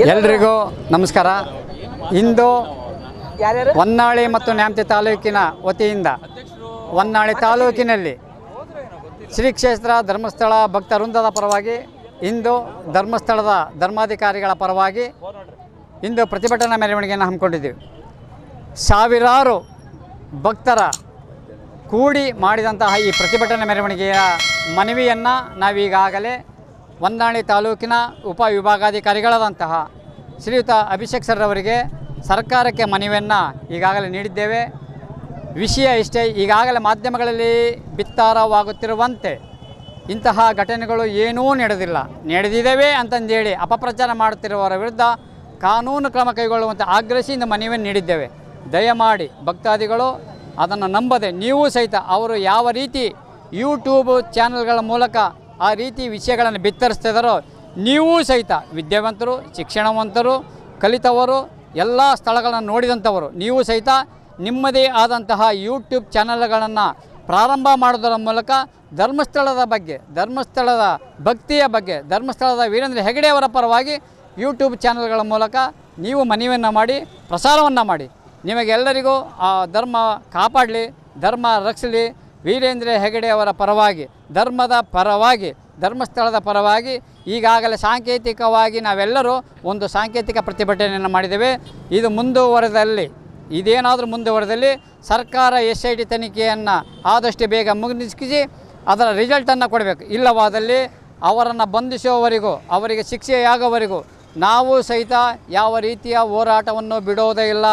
ಎಲ್ರಿಗೂ ನಮಸ್ಕಾರ. ಇಂದು ಹೊನ್ನಾಳಿ ಮತ್ತು ನ್ಯಾಮತಿ ತಾಲೂಕಿನ ವತಿಯಿಂದ ಹೊನ್ನಾಳಿ ತಾಲೂಕಿನಲ್ಲಿ ಶ್ರೀ ಕ್ಷೇತ್ರ ಧರ್ಮಸ್ಥಳ ಭಕ್ತ ವೃಂದದ ಪರವಾಗಿ ಇಂದು ಧರ್ಮಸ್ಥಳದ ಧರ್ಮಾಧಿಕಾರಿಗಳ ಪರವಾಗಿ ಇಂದು ಪ್ರತಿಭಟನಾ ಮೆರವಣಿಗೆಯನ್ನು ಹಮ್ಮಿಕೊಂಡಿದ್ದೀವಿ. ಸಾವಿರಾರು ಭಕ್ತರ ಕೂಡಿ ಮಾಡಿದಂತಹ ಈ ಪ್ರತಿಭಟನಾ ಮೆರವಣಿಗೆಯ ಮನವಿಯನ್ನು ನಾವೀಗಾಗಲೇ ಹೊನ್ನಾಳಿ ತಾಲೂಕಿನ ಉಪವಿಭಾಗಾಧಿಕಾರಿಗಳಾದಂತಹ ಶ್ರೀಯುತ ಅಭಿಷೇಕ್ ಸರ್ ಅವರಿಗೆ ಸರ್ಕಾರಕ್ಕೆ ಮನವಿಯನ್ನು ಈಗಾಗಲೇ ನೀಡಿದ್ದೇವೆ. ವಿಷಯ ಇಷ್ಟೇ, ಈಗಾಗಲೇ ಮಾಧ್ಯಮಗಳಲ್ಲಿ ಬಿತ್ತಾರವಾಗುತ್ತಿರುವಂತೆ ಇಂತಹ ಘಟನೆಗಳು ಏನೂ ನಡೆದಿಲ್ಲ. ನಡೆದಿದ್ದೇವೆ ಅಂತಂದೇಳಿ ಅಪಪ್ರಚಾರ ಮಾಡುತ್ತಿರುವವರ ವಿರುದ್ಧ ಕಾನೂನು ಕ್ರಮ ಕೈಗೊಳ್ಳುವಂತೆ ಆಗ್ರಹಿಸಿ ಇಂದು ಮನವಿಯನ್ನು ನೀಡಿದ್ದೇವೆ. ದಯಮಾಡಿ ಭಕ್ತಾದಿಗಳು ಅದನ್ನು ನಂಬದೆ, ನೀವು ಸಹಿತ ಅವರು ಯಾವ ರೀತಿ ಯೂಟ್ಯೂಬ್ ಚಾನಲ್ಗಳ ಮೂಲಕ ಆ ರೀತಿ ವಿಷಯಗಳನ್ನು ಬಿತ್ತರಿಸ್ತಿದ್ದಾರೋ ನೀವೂ ಸಹಿತ ವಿದ್ಯಾವಂತರು, ಶಿಕ್ಷಣವಂತರು, ಕಲಿತವರು, ಎಲ್ಲ ಸ್ಥಳಗಳನ್ನು ನೋಡಿದಂಥವರು, ನೀವು ಸಹಿತ ನಿಮ್ಮದೇ ಆದಂತಹ ಯೂಟ್ಯೂಬ್ ಚಾನಲ್ಗಳನ್ನು ಪ್ರಾರಂಭ ಮಾಡೋದರ ಮೂಲಕ ಧರ್ಮಸ್ಥಳದ ಬಗ್ಗೆ, ಧರ್ಮಸ್ಥಳದ ಭಕ್ತಿಯ ಬಗ್ಗೆ, ಧರ್ಮಸ್ಥಳದ ವೀರೇಂದ್ರ ಹೆಗಡೆಯವರ ಪರವಾಗಿ ಯೂಟ್ಯೂಬ್ ಚಾನಲ್ಗಳ ಮೂಲಕ ನೀವು ಮನವಿಯನ್ನು ಮಾಡಿ, ಪ್ರಸಾರವನ್ನು ಮಾಡಿ. ನಿಮಗೆಲ್ಲರಿಗೂ ಆ ಧರ್ಮ ಕಾಪಾಡಲಿ, ಧರ್ಮ ರಕ್ಷಲಿ ವೀರೇಂದ್ರ ಹೆಗಡೆ ಅವರ ಪರವಾಗಿ, ಧರ್ಮದ ಪರವಾಗಿ, ಧರ್ಮಸ್ಥಳದ ಪರವಾಗಿ ಈಗಾಗಲೇ ಸಾಂಕೇತಿಕವಾಗಿ ನಾವೆಲ್ಲರೂ ಒಂದು ಸಾಂಕೇತಿಕ ಪ್ರತಿಭಟನೆಯನ್ನು ಮಾಡಿದ್ದೇವೆ. ಇದು ಮುಂದುವರೆದಲ್ಲಿ, ಇದೇನಾದರೂ ಮುಂದುವರೆದಲ್ಲಿ ಸರ್ಕಾರ ಎಸ್ ಐ ಟಿ ತನಿಖೆಯನ್ನು ಆದಷ್ಟು ಬೇಗ ಮುಗಿಸಿ ಅದರ ರಿಸಲ್ಟನ್ನು ಕೊಡಬೇಕು. ಇಲ್ಲವಾದಲ್ಲಿ ಅವರನ್ನು ಬಂಧಿಸುವವರೆಗೂ, ಅವರಿಗೆ ಶಿಕ್ಷೆಯಾಗುವವರೆಗೂ ನಾವು ಸಹಿತ ಯಾವ ರೀತಿಯ ಹೋರಾಟವನ್ನು ಬಿಡೋದೇ ಇಲ್ಲ.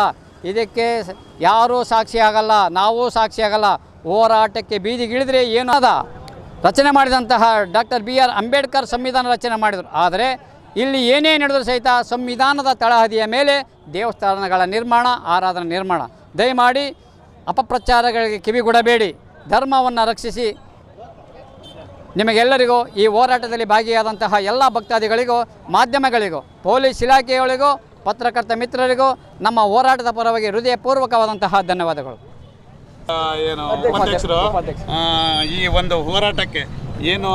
ಇದಕ್ಕೆ ಯಾರೂ ಸಾಕ್ಷಿಯಾಗಲ್ಲ, ನಾವೂ ಸಾಕ್ಷಿಯಾಗಲ್ಲ. ಹೋರಾಟಕ್ಕೆ ಬೀದಿಗಿಳಿದ್ರೆ ಏನಾದ ರಚನೆ ಮಾಡಿದಂತಹ ಡಾಕ್ಟರ್ ಬಿ ಆರ್ ಅಂಬೇಡ್ಕರ್ ಸಂವಿಧಾನ ರಚನೆ ಮಾಡಿದರು. ಆದರೆ ಇಲ್ಲಿ ಏನೇ ನಡೆದರೂ ಸಹಿತ ಸಂವಿಧಾನದ ತಳಹದಿಯ ಮೇಲೆ ದೇವಸ್ಥಾನಗಳ ನಿರ್ಮಾಣ, ಆರಾಧನೆ ನಿರ್ಮಾಣ. ದಯಮಾಡಿ ಅಪಪ್ರಚಾರಗಳಿಗೆ ಕಿವಿಗೊಡಬೇಡಿ. ಧರ್ಮವನ್ನು ರಕ್ಷಿಸಿ. ನಿಮಗೆಲ್ಲರಿಗೂ ಈ ಹೋರಾಟದಲ್ಲಿ ಭಾಗಿಯಾದಂತಹ ಎಲ್ಲ ಭಕ್ತಾದಿಗಳಿಗೂ, ಮಾಧ್ಯಮಗಳಿಗೂ, ಪೊಲೀಸ್ ಇಲಾಖೆಯವರಿಗೂ ಪತ್ರಕರ್ತ ಮಿತ್ರರಿಗೂ ನಮ್ಮ ಹೋರಾಟದ ಪರವಾಗಿ ಹೃದಯಪೂರ್ವಕವಾದಂತಹ ಧನ್ಯವಾದಗಳು. ಏನು ಉಪಾಧ್ಯಕ್ಷರು? ಈ ಒಂದು ಹೋರಾಟಕ್ಕೆ ಏನು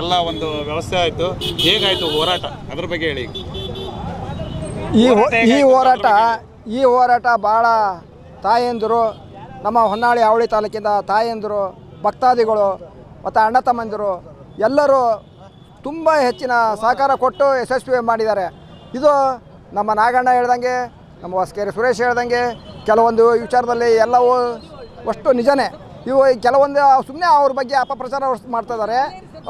ಎಲ್ಲ ಒಂದು ವ್ಯವಸ್ಥೆ ಆಯಿತು. ಹೇಗಾಯಿತು ಹೋರಾಟ? ಅದ್ರ ಬಗ್ಗೆ ಹೇಳಿ. ಈ ಈ ಹೋರಾಟ ಈ ಹೋರಾಟ ಭಾಳ ತಾಯಂದಿರು ನಮ್ಮ ಹೊನ್ನಾಳಿ ಅವಳಿ ತಾಲೂಕಿಂದ ತಾಯಂದಿರು ಭಕ್ತಾದಿಗಳು ಮತ್ತು ಅಣ್ಣ ತಮ್ಮಂದಿರು ಎಲ್ಲರೂ ತುಂಬ ಹೆಚ್ಚಿನ ಸಹಕಾರ ಕೊಟ್ಟು ಯಶಸ್ವಿ ಮಾಡಿದ್ದಾರೆ. ಇದು ನಮ್ಮ ನಾಗಣ್ಣ ಹೇಳ್ದಂಗೆ ನಮ್ಮ ಹೊಸ್ಕೇರಿ ಸುರೇಶ್ ಹೇಳ್ದಂಗೆ ಕೆಲವೊಂದು ವಿಚಾರದಲ್ಲಿ ಎಲ್ಲವೂ ಅಷ್ಟು ನಿಜನೇ. ಇವು ಕೆಲವೊಂದು ಸುಮ್ಮನೆ ಅವ್ರ ಬಗ್ಗೆ ಅಪಪ್ರಚಾರ ಮಾಡ್ತಾ ಇದ್ದಾರೆ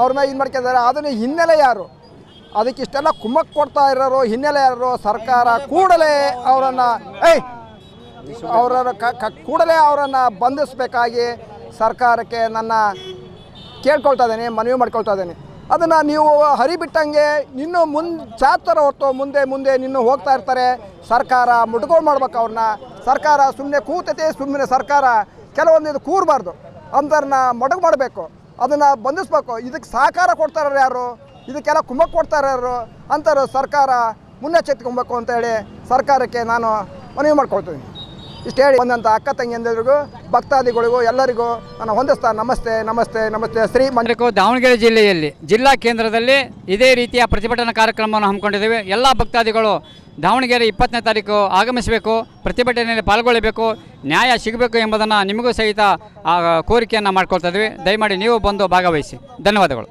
ಅವ್ರ ಮೇಲೆ ಇದು ಮಾಡ್ಕೊಂಡಿದ್ದಾರೆ ಅದನ್ನು ಹಿನ್ನೆಲೆ ಯಾರು? ಅದಕ್ಕೆ ಇಷ್ಟೆಲ್ಲ ಕುಮ್ಮಕ್ಕೆ ಕೊಡ್ತಾ ಇರೋರು, ಹಿನ್ನೆಲೆ ಯಾರು? ಸರ್ಕಾರ ಕೂಡಲೇ ಅವರನ್ನು, ಏಯ್! ಅವರನ್ನು ಕೂಡಲೇ ಅವರನ್ನು ಬಂಧಿಸಬೇಕಾಗಿ ಸರ್ಕಾರಕ್ಕೆ ನನ್ನ ಕೇಳ್ಕೊಳ್ತಾ ಇದ್ದೀನಿ, ಮನವಿ ಮಾಡ್ಕೊಳ್ತಾ ಇದ್ದೀನಿ. ಅದನ್ನು ನೀವು ಹರಿಬಿಟ್ಟಂಗೆ ಇನ್ನೂ ಮುಂದೆ ಚಾತರ ಹೊತ್ತು ಮುಂದೆ ಮುಂದೆ ನಿನ್ನೂ ಹೋಗ್ತಾ ಇರ್ತಾರೆ. ಸರ್ಕಾರ ಮುಟ್ಕೊಂಡು ಮಾಡ್ಬೇಕು ಅವ್ರನ್ನ. ಸರ್ಕಾರ ಸುಮ್ಮನೆ ಕೂತೈತೆ ಸುಮ್ಮನೆ ಸರ್ಕಾರ ಕೆಲವೊಂದು ಇದು ಕೂರಬಾರ್ದು. ಅಂಥವ್ರನ್ನ ಮೊಡಗು ಮಾಡಬೇಕು. ಅದನ್ನು ಬಂಧಿಸ್ಬೇಕು. ಇದಕ್ಕೆ ಸಹಕಾರ ಕೊಡ್ತಾರ ಯಾರು? ಇದಕ್ಕೆಲ್ಲ ಕುಮ್ಮಕ್ಕೆ ಕೊಡ್ತಾರೆ ಯಾರು? ಅಂಥವ್ರು ಸರ್ಕಾರ ಮುನ್ನೆಚ್ಚೆತ್ಕೊಬೇಕು ಅಂತೇಳಿ ಸರ್ಕಾರಕ್ಕೆ ನಾನು ಮನವಿ ಮಾಡ್ಕೊಳ್ತೀನಿ ಇಷ್ಟು ಹೇಳಿ ಅಕ್ಕ ತಂಗಿಯಂದಿಗೂ ಭಕ್ತಾದಿಗಳಿಗೂ, ಎಲ್ಲರಿಗೂ ನಾನು ಹೊಂದಿಸ್ತಾ ನಮಸ್ತೆ ನಮಸ್ತೆ ನಮಸ್ತೆ, ಶ್ರೀ ಮಂದಿರಕ್ಕೂ ದಾವಣಗೆರೆ ಜಿಲ್ಲೆಯಲ್ಲಿ, ಜಿಲ್ಲಾ ಕೇಂದ್ರದಲ್ಲಿ ಇದೇ ರೀತಿಯ ಪ್ರತಿಭಟನಾ ಕಾರ್ಯಕ್ರಮವನ್ನು ಹಮ್ಮಿಕೊಂಡಿದ್ದೇವೆ. ಎಲ್ಲ ಭಕ್ತಾದಿಗಳು ದಾವಣಗೆರೆ ಇಪ್ಪತ್ತನೇ ತಾರೀಕು ಆಗಮಿಸಬೇಕು, ಪ್ರತಿಭಟನೆಯಲ್ಲಿ ಪಾಲ್ಗೊಳ್ಳಬೇಕು, ನ್ಯಾಯ ಸಿಗಬೇಕು ಎಂಬುದನ್ನು ನಿಮಗೂ ಸಹಿತ ಆ, ಕೋರಿಕೆಯನ್ನು ಮಾಡ್ಕೊಳ್ತಾ ಇದ್ದೀವಿ. ದಯಮಾಡಿ ನೀವು ಬಂದು ಭಾಗವಹಿಸಿ. ಧನ್ಯವಾದಗಳು.